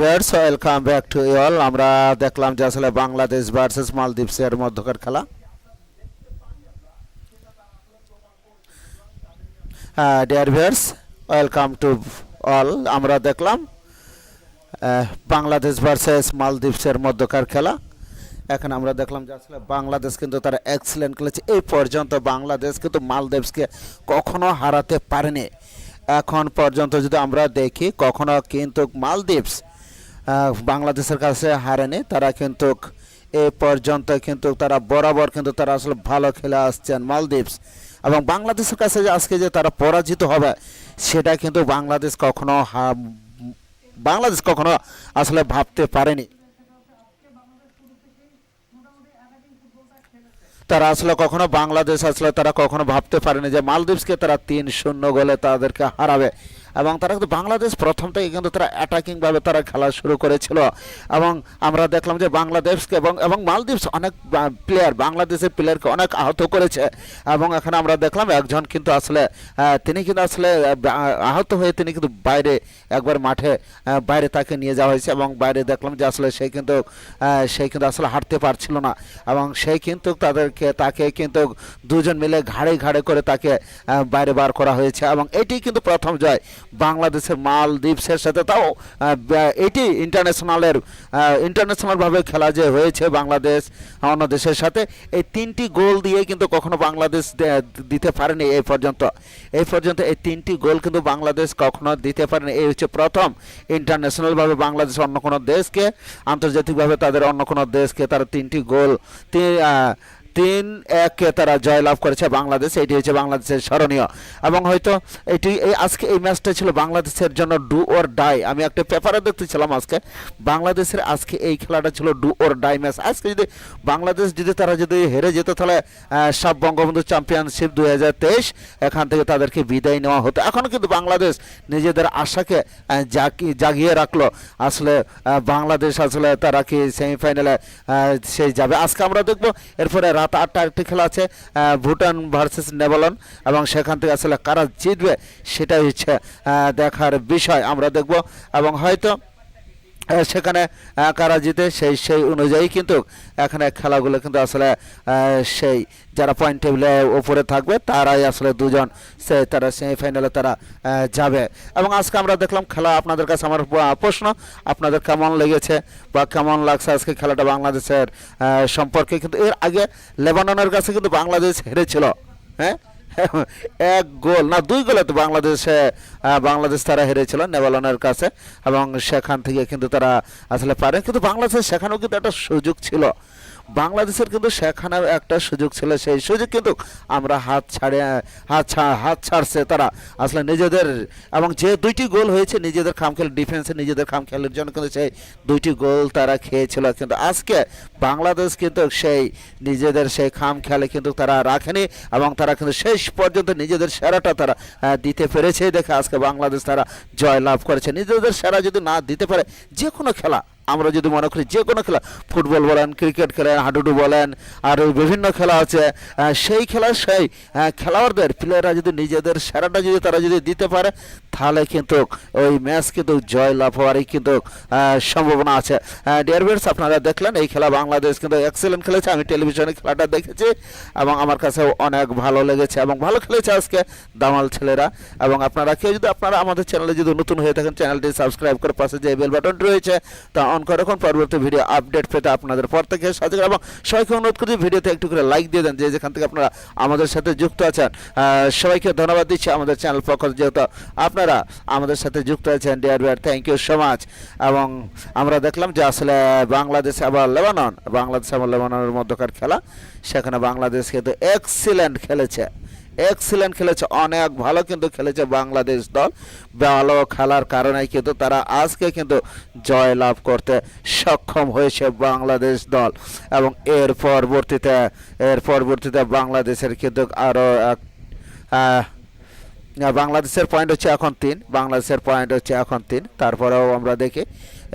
Viewers welcome back to all আমরা দেখলাম যে আসলে বাংলাদেশ ভার্সেস মালদ্বীপসের মধ্যকার খেলা। Dear viewers welcome to all আমরা দেখলাম বাংলাদেশ ভার্সেস মালদ্বীপসের মধ্যকার খেলা। এখন আমরা দেখলাম যে আসলে বাংলাদেশ কিন্তু তারা এক্সিলেন্ট খেলেছে। এই পর্যন্ত বাংলাদেশ কিন্তু মালদ্বীপসকে কখনো হারাতে পারেনি। এখন পর্যন্ত যদি আমরা দেখি, কখনো কিন্তু মালদ্বীপস বাংলাদেশের কাছে হারেনি। তারা কিন্তু এ পর্যন্ত কিন্তু তারা বরাবর কিন্তু তারা আসলে ভালো খেলে আসছেন মালদ্বীপস। এবং বাংলাদেশের কাছে আজকে যে তারা পরাজিত হবে, সেটা কিন্তু বাংলাদেশ কখনো বাংলাদেশ কখনো আসলে ভাবতে পারেনি। তারা আসলে কখনো বাংলাদেশ আসলে তারা কখনো ভাবতে পারেনি যে মালদ্বীপসকে তারা তিন শূন্য গোলে তাদেরকে হারাবে। এবং তারা কিন্তু বাংলাদেশ প্রথম থেকে কিন্তু তারা অ্যাটাকিংভাবে তারা খেলা শুরু করেছিল। এবং আমরা দেখলাম যে বাংলাদেশকে এবং এবং মালদ্বীপস অনেক প্লেয়ার বাংলাদেশের প্লেয়ারকে অনেক আহত করেছে। এবং এখানে আমরা দেখলাম একজন কিন্তু আসলে তিনি কিন্তু আসলে আহত হয়ে তিনি কিন্তু বাইরে একবার মাঠে বাইরে তাকে নিয়ে যাওয়া হয়েছে এবং বাইরে দেখলাম যে আসলে সে কিন্তু সে কিন্তু আসলে হাঁটতে পারছিল না। এবং সেই কিন্তু তাদেরকে, তাকে কিন্তু দুজন মিলে ঘাড়ে ঘাড়ে করে তাকে বাইরে বার করা হয়েছে। এবং এটি কিন্তু প্রথম জয়। বাংলাদেশের মালদ্বীপসের সাথে তাও এটি ইন্টারন্যাশনালের ইন্টারন্যাশনালভাবে খেলা যে হয়েছে বাংলাদেশ, অন্য দেশের সাথে, এই তিনটি গোল দিয়ে কিন্তু কখনো বাংলাদেশ দিতে পারেনি এই পর্যন্ত। এই পর্যন্ত এই তিনটি গোল কিন্তু বাংলাদেশ কখনো দিতে পারেনি। এই হচ্ছে প্রথম ইন্টারন্যাশনালভাবে বাংলাদেশ অন্য কোনো দেশকে, আন্তর্জাতিকভাবে তাদের অন্য কোনো দেশকে তারা তিনটি গোল তিন একে তারা জয়লাভ করেছে বাংলাদেশ, এটি হচ্ছে বাংলাদেশের স্মরণীয়। এবং হয়তো এটি এই আজকে এই ম্যাচটা ছিল বাংলাদেশের জন্য ডু ওর ডাই। আমি একটা পেপারে দেখতেছিলাম আজকে, বাংলাদেশের আজকে এই খেলাটা ছিল ডু ওর ডাই ম্যাচ। আজকে যদি বাংলাদেশ যদি তারা যদি হেরে যেত তাহলে সাব বঙ্গবন্ধু চ্যাম্পিয়নশিপ দুই হাজার তেইশ, এখান থেকে তাদেরকে বিদায় নেওয়া হতো। এখনও কিন্তু বাংলাদেশ নিজেদের আশাকে জাগিয়ে রাখল। আসলে বাংলাদেশ আসলে তারা কি সেমিফাইনালে সেই যাবে? আজকে আমরা দেখব, এরপরে রাত আটটা একটি খেলা আছে ভুটান ভার্সেস নেভালন এবং সেখান থেকে আসলে কারা জিতবে সেটাই হচ্ছে দেখার বিষয়। আমরা দেখব এবং হয়তো সেখানে কারা জিতে সেই সেই অনুযায়ী কিন্তু এখানে খেলাগুলো কিন্তু আসলে সেই যারা পয়েন্ট টেবিলে ওপরে থাকবে, তারাই আসলে দুজন সে, তারা সেমিফাইনালে তারা যাবে। এবং আজকে আমরা দেখলাম খেলা আপনাদের কাছে আমার প্রশ্ন, আপনাদের কেমন লেগেছে বা কেমন লাগছে আজকে খেলাটা বাংলাদেশের সম্পর্কে? কিন্তু এর আগে লেবাননের কাছে কিন্তু বাংলাদেশ হেরেছিল হ্যাঁ? এক গোল, না, দুই গোলে তো বাংলাদেশে বাংলাদেশ তারা হেরেছিল নেভালনের কাছে এবং সেখান থেকে কিন্তু তারা আসলে পারে। কিন্তু বাংলাদেশ সেখানেও কিন্তু একটা সুযোগ ছিল। বাংলাদেশের কিন্তু সেখানে একটা সুযোগ ছিল, সেই সুযোগ কিন্তু আমরা হাত ছাড়ে, হাত হাত ছাড়ছে তারা। আসলে নিজেদের, এবং যে দুইটি গোল হয়েছে, নিজেদের খাম খেল ডিফেন্সে নিজেদের খাম খেলার জন্য কিন্তু সেই দুইটি গোল তারা খেয়েছিল। কিন্তু আজকে বাংলাদেশ কিন্তু সেই নিজেদের সেই খাম খেলে কিন্তু তারা রাখেনি, এবং তারা কিন্তু শেষ পর্যন্ত নিজেদের সেরাটা তারা দিতে পেরেছে। দেখে আজকে বাংলাদেশ তারা জয় লাভ করেছে। নিজেদের সেরা যদি না দিতে পারে, যে কোনো খেলা আমরা যদি মনে করি যে কোনো খেলা, ফুটবল বলেন, ক্রিকেট খেলেন, হাডুডু বলেন আর বিভিন্ন খেলা আছে সেই খেলা, সেই খেলোয়াড়দের প্লেয়াররা যদি নিজেদের সেরাটা যদি তারা যদি দিতে পারে, তাহলে কিন্তু ওই ম্যাচ কিন্তু জয় লাভ হওয়ারই কিন্তু সম্ভাবনা আছে। ডিয়ারবেটস আপনারা দেখলেন, এই খেলা বাংলাদেশ কিন্তু এক্সেলেন্ট খেলেছে। আমি টেলিভিশনে খেলাটা দেখেছি এবং আমার কাছে অনেক ভালো লেগেছে এবং ভালো খেলেছে আজকে দামাল ছেলেরা। এবং আপনারা, কেউ যদি আপনারা আমাদের চ্যানেলে যদি নতুন হয়ে থাকেন চ্যানেলটি সাবস্ক্রাইব করে পাশে যে বেল বাটনটি রয়েছে, তা অন করে রাখুন। পরবর্তী ভিডিও আপডেট পেতে আপনাদের পর থেকে সাথে এবং সবাইকে অনুরোধ করি ভিডিওতে একটু করে লাইক দিয়ে দেন, যে যেখান থেকে আপনারা আমাদের সাথে যুক্ত আছেন। সবাইকে ধন্যবাদ দিচ্ছি আমাদের চ্যানেল পক্ষ যেহেতু আপনারা আমাদের সাথে যুক্ত আছেন ডিয়ার বিয়ার থ্যাংক ইউ সো মাচ এবং আমরা দেখলাম যে আসলে বাংলাদেশ আবার লেবানন। বাংলাদেশ আবার লেবাননের মধ্যকার খেলা। সেখানে বাংলাদেশ কিন্তু এক্সিলেন্ট খেলেছে। এক্সিলেন্ট খেলেছে, অনেক ভালো কিন্তু খেলেছে বাংলাদেশ দল। ভালো খেলার কারণে কিন্তু তারা আজকে কিন্তু জয় লাভ করতে সক্ষম হয়েছে বাংলাদেশ দল। এবং এর পরবর্তীতে এর পরবর্তীতে বাংলাদেশের কিন্তু আরও এক বাংলাদেশের পয়েন্ট হচ্ছে এখন তিন, বাংলাদেশের পয়েন্ট হচ্ছে এখন তিন। তারপরেও আমরা দেখি,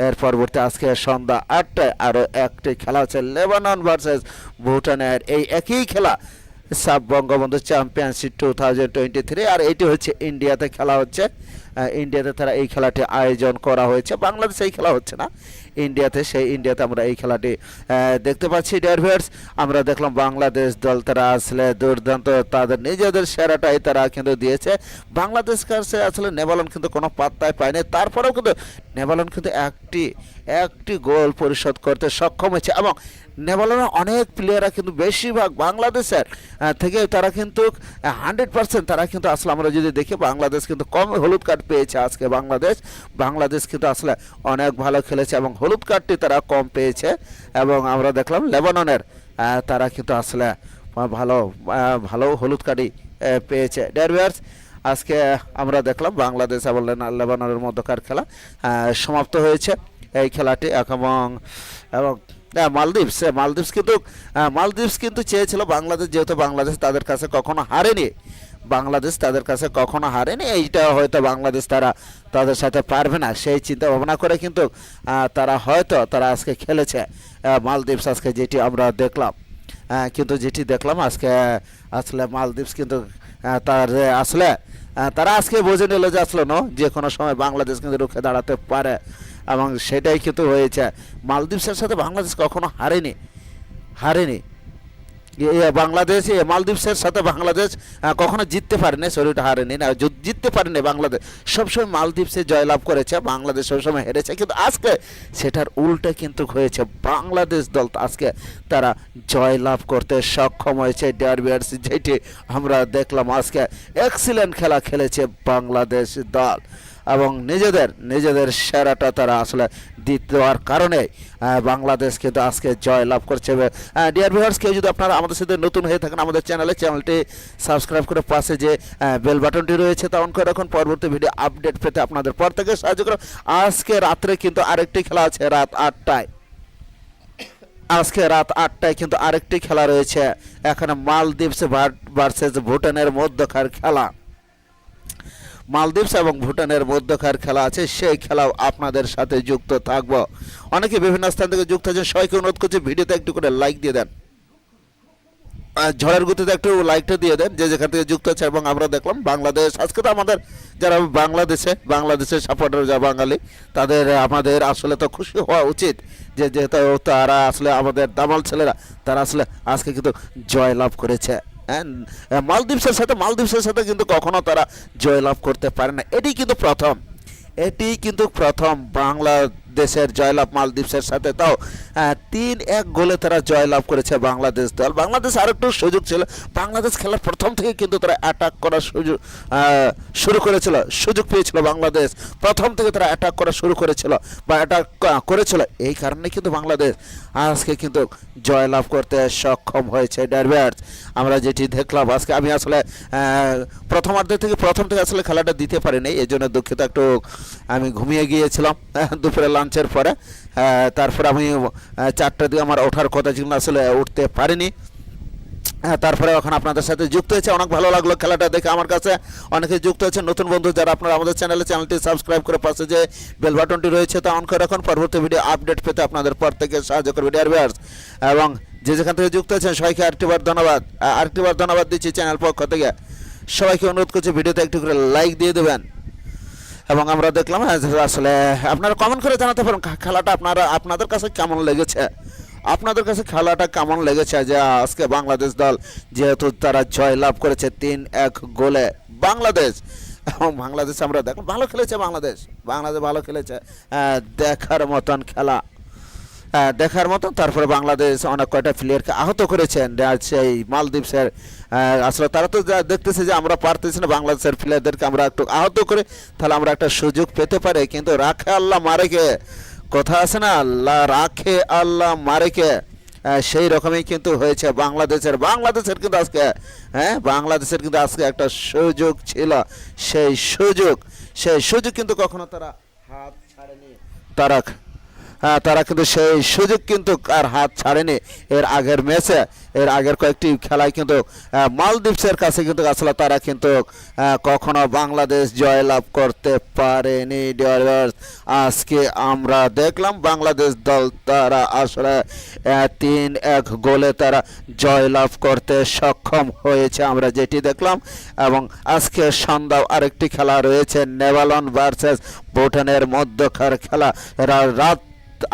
এর পরবর্তী আজকে সন্ধ্যা আটটায় আরও একটি খেলা হচ্ছে লেবানন ভার্সেস ভুটানের। এই একই খেলা SAFF Bangabandhu championship two thousand twenty three আর এটি হচ্ছে ইন্ডিয়াতে খেলা হচ্ছে। ইন্ডিয়াতে তারা এই খেলাটি আয়োজন করা হয়েছে। বাংলাদেশে এই খেলা হচ্ছে না। ইন্ডিয়াতে, সেই ইন্ডিয়াতে আমরা এই খেলাটি দেখতে পাচ্ছি ডেয়ারভিয়ার্স আমরা দেখলাম বাংলাদেশ দল তারা আসলে দুর্দান্ত, তাদের নিজেদের সেরাটাই তারা কিন্তু দিয়েছে। বাংলাদেশ কাছে আসলে নেবালন কিন্তু কোনো পাত্তায় পায়নি। তারপরেও কিন্তু নেবালন কিন্তু একটি একটি গোল পরিশোধ করতে সক্ষম হয়েছে। এবং নেবালনের অনেক প্লেয়াররা কিন্তু বেশিরভাগ বাংলাদেশের থেকে তারা কিন্তু হান্ড্রেড পার্সেন্ট তারা কিন্তু আসলে আমরা যদি দেখি, বাংলাদেশ কিন্তু কম হলুদ কার্ড পেয়েছে আজকে বাংলাদেশ। বাংলাদেশ কিন্তু আসলে অনেক ভালো খেলেছে এবং হলুদ কার্ডটি তারা কম পেয়েছে। এবং আমরা দেখলাম লেবাননের তারা কিন্তু আসলে ভালো ভালো হলুদ কার্ডই পেয়েছে। ডেয়ারভিয়ার্স আজকে আমরা দেখলাম বাংলাদেশ এবং লেবাননের মধ্যকার খেলা সমাপ্ত হয়েছে। এই খেলাটি এবং এবং হ্যাঁ, মালদ্বীপস হ্যাঁ, মালদ্বীপস কিন্তু আহ, মালদ্বীপস কিন্তু চেয়েছিল বাংলাদেশ যেহেতু বাংলাদেশ তাদের কাছে কখনো হারেনি বাংলাদেশ তাদের কাছে কখনো হারেনি এইটা হয়তো বাংলাদেশ তারা তাদের সাথে পারবে না সেই চিন্তা ভাবনা করে কিন্তু তারা হয়তো তারা আজকে খেলেছে মালদ্বীপস আজকে যেটি আমরা দেখলাম কিন্তু যেটি দেখলাম আজকে আসলে মালদ্বীপস কিন্তু তার আসলে তারা আজকে বুঝে নিল যে আসলে ন যে কোনো সময় বাংলাদেশ কিন্তু রুখে দাঁড়াতে পারে এবং সেটাই কিন্তু হয়েছে। মালদ্বীপসের সাথে বাংলাদেশ কখনো হারেনি। হারেনি। বাংলাদেশ মালদ্বীপসের সাথে বাংলাদেশ কখনো জিততে পারেনি শরীরটা হারেনি। না জিততে পারেনি বাংলাদেশ। সবসময় মালদ্বীপসে জয়লাভ করেছে, বাংলাদেশ সবসময় হেরেছে। কিন্তু আজকে সেটার উল্টে কিন্তু হয়েছে। বাংলাদেশ দল আজকে তারা জয়লাভ করতে সক্ষম হয়েছে। ডারবিয়ার্স যেটি আমরা দেখলাম আজকে। এক্সিলেন্ট খেলা খেলেছে বাংলাদেশ দল। এবং নিজেদের নিজেদের সেরাটা তারা আসলে দিতে দেওয়ার কারণে বাংলাদেশ কিন্তু আজকে জয় লাভ করছে। ডিয়ার ভিউয়ার্স কেউ যদি আপনারা আমাদের সাথে নতুন হয়ে থাকেন, আমাদের চ্যানেলে চ্যানেলটি সাবস্ক্রাইব করে পাশে যে বেল বাটনটি রয়েছে, তা অন করে রাখুন। পরবর্তী ভিডিও আপডেট পেতে আপনাদের পর থেকে সাহায্য করুন। আজকে রাত্রে কিন্তু আরেকটি খেলা আছে, রাত আটটায়। আজকে রাত আটটায় কিন্তু আরেকটি খেলা রয়েছে। এখানে মালদ্বীপস ভার্সেস ভুটানের মধ্যকার খেলা। মালদ্বীপস এবং ভুটানের মধ্যকার খেলা আছে, সেই খেলাও আপনাদের সাথে যুক্ত থাকব। অনেকে বিভিন্ন স্থান থেকে যুক্ত আছেন, সবাইকে অনুরোধ করছি ভিডিওতে একটু করে লাইক দিয়ে দেন। ঝড়ের গতিতে একটু লাইকটা দিয়ে দেন, যে যেখান থেকে যুক্ত আছে এবং আমরা দেখলাম বাংলাদেশ। আজকে তো আমাদের যারা বাংলাদেশে, বাংলাদেশের সাপোর্টার যা বাঙালি, তাদের, আমাদের আসলে তো খুশি হওয়া উচিত যে যেহেতু তারা আসলে আমাদের দামাল ছেলেরা, তারা আসলে, আজকে কিন্তু জয় লাভ করেছে। মালদ্বীপসের সাথে মালদ্বীপসের সাথে কিন্তু কখনো তারা জয়লাভ করতে পারে না। এটি কিন্তু প্রথম। এটি কিন্তু প্রথম বাংলাদেশের জয়লাভ মালদ্বীপসের সাথে। তাও তিন এক গোলে তারা জয়লাভ করেছে বাংলাদেশ দল। বাংলাদেশ আরেকটু সুযোগ ছিল। বাংলাদেশ খেলার প্রথম থেকে কিন্তু তারা অ্যাটাক করার সুযোগ শুরু করেছিল। সুযোগ পেয়েছিল বাংলাদেশ। প্রথম থেকে তারা অ্যাটাক করা শুরু করেছিল বা অ্যাটাক করেছিল। এই কারণে কিন্তু বাংলাদেশ আজকে কিন্তু জয়লাভ করতে সক্ষম হয়েছে ডারবিয়ার্স আমরা যেটি দেখলাম আজকে, আমি আসলে প্রথমার্ধ থেকে প্রথম থেকে আসলে খেলাটা দিতে পারিনি। এই জন্য দুঃখিত, একটু আমি ঘুমিয়ে গিয়েছিলাম। দুপুরে লাঞ্চের পরে তারপর আমি আহ, দিয়ে আমার ওঠার কথা ছিল আসলে উঠতে পারিনি। তারপরে এখন আপনাদের সাথে যুক্ত হয়েছে। অনেক ভালো লাগল খেলাটা দেখে আমার কাছে। অনেকে যুক্ত হয়েছে নতুন বন্ধু যারা আপনারা আমাদের চ্যানেলে চ্যানেলটি সাবস্ক্রাইব করে পাশে যে বেল বাটনটি রয়েছে তা অন করে রাখুন। পরবর্তী ভিডিও আপডেট পেতে আপনাদের পর থেকে সাহায্য করবে ডিয়ার এবং যে যেখান থেকে যুক্ত আছেন সবাইকে আরেকটিবার ধন্যবাদ। আরেকটিবার ধন্যবাদ দিচ্ছি চ্যানেল পক্ষ থেকে। সবাইকে অনুরোধ করছি ভিডিওতে একটু করে লাইক দিয়ে দেবেন। এবং আমরা দেখলাম হ্যাঁ, আসলে আপনারা কমেন্ট করে জানাতে পারেন খেলাটা আপনারা আপনাদের কাছে কেমন লেগেছে? আপনাদের কাছে খেলাটা কেমন লেগেছে যে আজকে বাংলাদেশ দল যেহেতু তারা জয় লাভ করেছে তিন এক গোলে? বাংলাদেশ। এবং বাংলাদেশ আমরা দেখলাম ভালো খেলেছে বাংলাদেশ। বাংলাদেশ ভালো খেলেছে আহ, দেখার মতন খেলা। দেখার মতো। তারপরে বাংলাদেশ অনেক কয়টা প্লেয়ারকে আহত করেছেন। সেই আহ, আসলে তারা তো যা দেখতেছে যে আমরা পারতেছি না বাংলাদেশের প্লেয়ারদেরকে আমরা একটু আহত করে তাহলে আমরা একটা সুযোগ পেতে পারি। কিন্তু রাখে আল্লাহ মারেকে কথা আছে না আল্লাহ রাখে আল্লাহ মারেকে সেই রকমই কিন্তু হয়েছে বাংলাদেশের। বাংলাদেশের কিন্তু আজকে হ্যাঁ বাংলাদেশের কিন্তু আজকে একটা সুযোগ ছিল। সেই সুযোগ সেই সুযোগ কিন্তু কখনো তারা হাত ছাড়েনি। তারা তারা কিন্তু সেই সুযোগ কিন্তু আর হাত ছাড়েনি। এর আগের ম্যাচে, এর আগের কয়েকটি খেলায় কিন্তু মালদ্বীপসের কাছে কিন্তু আসলে তারা কিন্তু কখনো বাংলাদেশ জয়লাভ করতে পারেনি আজকে আমরা দেখলাম বাংলাদেশ দল তারা আসলে তিন এক গোলে তারা জয়লাভ করতে সক্ষম হয়েছে আমরা যেটি দেখলাম। এবং আজকে সন্ধ্যা আরেকটি খেলা রয়েছে নেভালন ভার্সেস ভুটানের মধ্যকার খেলা। রাত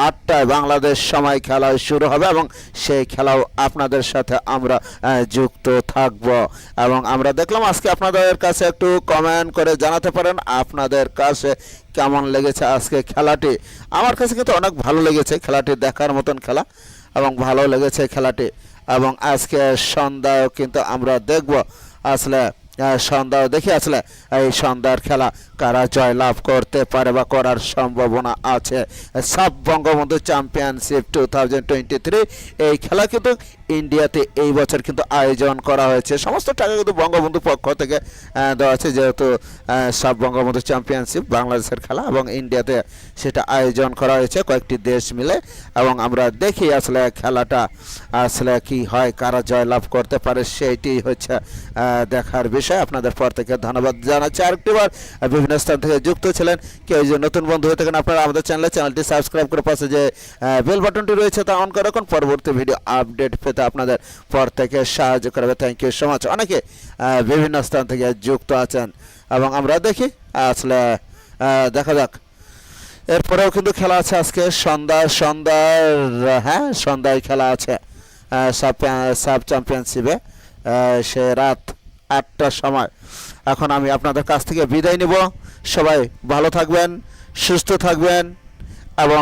আটটায় বাংলাদেশ সময় খেলা শুরু হবে এবং সেই খেলাও আপনাদের সাথে আমরা যুক্ত থাকব। এবং আমরা দেখলাম আজকে আপনাদের কাছে একটু কমেন্ট করে জানাতে পারেন আপনাদের কাছে কেমন লেগেছে আজকে খেলাটি। আমার কাছে কিন্তু অনেক ভালো লেগেছে খেলাটি দেখার মতন খেলা এবং ভালো লেগেছে খেলাটি। এবং আজকে সন্ধ্যায় কিন্তু আমরা দেখব। আসলে সন্ধ্যা দেখে আসলে, এই সন্ধ্যার খেলা কারা জয় লাভ করতে পারে বা করার সম্ভাবনা আছে? সব Bangabandhu championship two thousand twenty three এই খেলা কিন্তু ইন্ডিয়াতে এই বছর কিন্তু আয়োজন করা হয়েছে। সমস্ত টাকা কিন্তু বঙ্গবন্ধু পক্ষ থেকে দেওয়া আছে, যেহেতু সাব বঙ্গবন্ধু চ্যাম্পিয়নশিপ বাংলাদেশের খেলা এবং ইন্ডিয়াতে সেটা আয়োজন করা হয়েছে কয়েকটি দেশ মিলে। এবং আমরা দেখি আসলে খেলাটা, আসলে কি হয়, কারা জয় লাভ করতে পারে, সেইটি হচ্ছে দেখার বিষয়। আপনাদের পর থেকে ধন্যবাদ জানাচ্ছি। আরেকটিবার বিভিন্ন স্থান থেকে যুক্ত ছিলেন কেউ যে নতুন বন্ধু হয়ে থাকেন, আপনারা আমাদের চ্যানেলে চ্যানেলটি সাবস্ক্রাইব করে পাশে যে বেল বাটনটি রয়েছে, তা অন করে রাখুন। পরবর্তী ভিডিও আপডেট পেতে আপনাদের পর থেকে সাহায্য করবে। থ্যাংক ইউ সো মাচ অনেকে বিভিন্ন স্থান থেকে যুক্ত আছেন এবং আমরা দেখি, আসলে দেখা যাক। এরপরেও কিন্তু খেলা আছে আজকে, সন্ধ্যা, সন্ধ্যার হ্যাঁ সন্ধ্যায় খেলা আছে সাব সাব চ্যাম্পিয়নশিপে সে রাত আটটার সময়। এখন আমি আপনাদের কাছ থেকে বিদায় নিব। সবাই ভালো থাকবেন, সুস্থ থাকবেন এবং